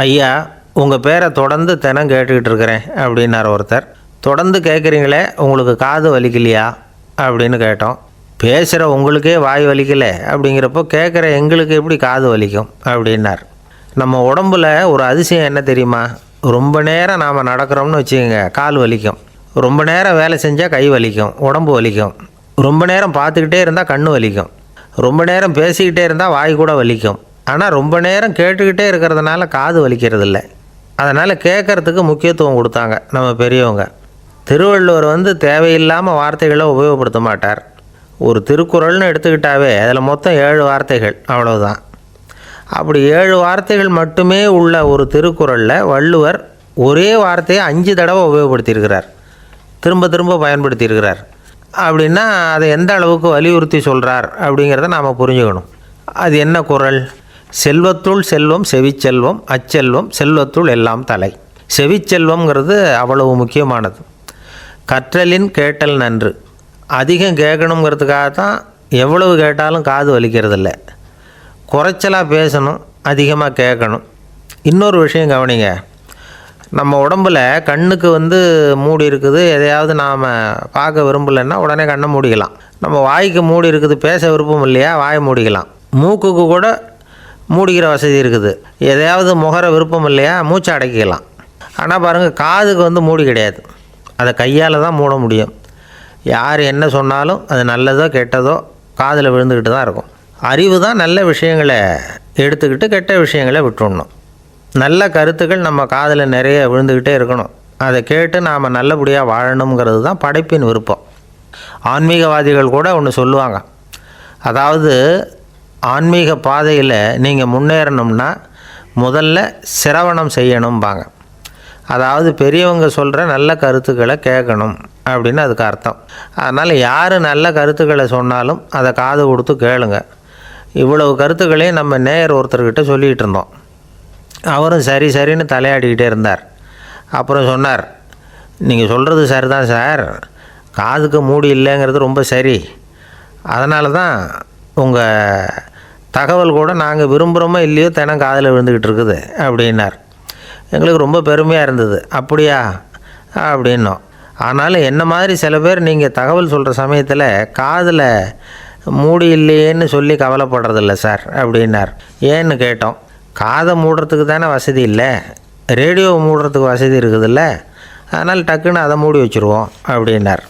ஐயா உங்கள் பேரை தொடர்ந்து தினம் கேட்டுக்கிட்டு இருக்கிறேன் அப்படின்னார் ஒருத்தர். தொடர்ந்து கேட்குறீங்களே உங்களுக்கு காது வலிக்கலையா? அப்படின்னு கேட்டோம். பேசுகிற உங்களுக்கே வாய் வலிக்கலை அப்படிங்கிறப்போ கேட்குற எங்களுக்கு எப்படி காது வலிக்கும்? அப்படின்னார். நம்ம உடம்புல ஒரு அதிசயம் என்ன தெரியுமா? ரொம்ப நேரம் நாம் நடக்கிறோம்னு வச்சுக்கோங்க கால் வலிக்கும். ரொம்ப நேரம் வேலை செஞ்சால் கை வலிக்கும் உடம்பு வலிக்கும். ரொம்ப நேரம் பார்த்துக்கிட்டே இருந்தால் கண் வலிக்கும். ரொம்ப நேரம் பேசிக்கிட்டே இருந்தால் வாய் கூட வலிக்கும். ஆனால் ரொம்ப நேரம் கேட்டுக்கிட்டே இருக்கிறதுனால காது வலிக்கிறது இல்லை அதனால் கேட்குறதுக்கு முக்கியத்துவம் கொடுத்தாங்க நம்ம பெரியவங்க. திருவள்ளுவர் வந்து தேவையில்லாமல் வார்த்தைகளை உபயோகப்படுத்த மாட்டார். ஒரு திருக்குறள்னு எடுத்துக்கிட்டாவே அதில் மொத்தம் ஏழு வார்த்தைகள் அவ்வளவுதான். அப்படி ஏழு வார்த்தைகள் மட்டுமே உள்ள ஒரு திருக்குறளில் வள்ளுவர் ஒரே வார்த்தையை அஞ்சு தடவை உபயோகப்படுத்தியிருக்கிறார். திரும்ப திரும்ப பயன்படுத்தியிருக்கிறார். அப்படின்னா அதை எந்த அளவுக்கு வலியுறுத்தி சொல்கிறார் அப்படிங்கிறத நாம் புரிஞ்சுக்கணும். அது என்ன குறள்? செல்வத்துள் செல்வம் செவிச்செல்வம் அச்செல்வம் செல்வத்துள் எல்லாம் தலை. செவிச்செல்வம்ங்கிறது அவ்வளவு முக்கியமானது. கற்றலின் கேட்டல் நன்று. அதிகம் கேட்கணுங்கிறதுக்காக தான் எவ்வளவு கேட்டாலும் காது வலிக்கிறதில்ல. குறைச்சலாக பேசணும் அதிகமாக கேட்கணும். இன்னொரு விஷயம் கவனிங்க. நம்ம உடம்புல கண்ணுக்கு வந்து மூடி இருக்குது. எதையாவது நாம் பார்க்க விரும்பலைன்னா உடனே கண்ணை மூடிக்கலாம். நம்ம வாய்க்கு மூடி இருக்குது பேச விருப்பம் இல்லையா வாயை மூடிக்கலாம். மூக்குக்கு கூட மூடிக்கிற வசதி இருக்குது. எதையாவது முகர விருப்பம் இல்லையா மூச்சை அடக்கிக்கலாம். ஆனால் பாருங்கள் காதுக்கு வந்து மூடி கிடையாது. அதை கையால் தான் மூட முடியும். யார் என்ன சொன்னாலும் அது நல்லதோ கெட்டதோ காதில் விழுந்துக்கிட்டு தான் இருக்கும். அறிவு தான் நல்ல விஷயங்களை எடுத்துக்கிட்டு கெட்ட விஷயங்களை விட்டுடணும் நல்ல கருத்துக்கள் நம்ம காதில் நிறைய விழுந்துக்கிட்டே இருக்கணும். அதை கேட்டு நாம் நல்லபடியாக வாழணுங்கிறது தான் படைப்பின் விருப்பம். ஆன்மீகவாதிகள் கூட ஒன்று சொல்லுவாங்க. அதாவது ஆன்மீக பாதையில் நீங்கள் முன்னேறணும்னா முதல்ல சிரவணம் செய்யணும்பாங்க. அதாவது பெரியவங்க சொல்கிற நல்ல கருத்துக்களை கேட்கணும் அப்படின்னு அதுக்கு அர்த்தம். அதனால் யார் நல்ல கருத்துக்களை சொன்னாலும் அதை காது கொடுத்து கேளுங்க. இவ்வளவு கருத்துக்களையும் நம்ம நேயர் ஒருத்தர்கிட்ட சொல்லிகிட்டு இருந்தோம். அவரும் சரி சரின்னு தலையாடிக்கிட்டே இருந்தார். அப்புறம் சொன்னார் நீங்கள் சொல்கிறது சரிதான் சார். காதுக்கு மூடி இல்லைங்கிறது ரொம்ப சரி. அதனால தான் உங்கள் தகவல் கூட நாங்கள் விரும்புகிறோமோ இல்லையோ தினம் காதில் விழுந்துக்கிட்டு இருக்குது அப்படின்னார். எங்களுக்கு ரொம்ப பெருமையாக இருந்தது. அப்படியா? அப்படின்னோம். ஆனாலும் என்ன மாதிரி சில பேர் நீங்கள் தகவல் சொல்கிற சமயத்தில் காதில் மூடி இல்லையேன்னு சொல்லி கவலைப்படுறதில்ல சார் அப்படின்னார். ஏன்னு கேட்டோம். காதை மூடுறதுக்கு தானே வசதி இல்லை. ரேடியோ மூடுறதுக்கு வசதி இருக்குதுல்ல. அதனால் டக்குன்னு அதை மூடி வச்சுருவோம் அப்படின்னார்.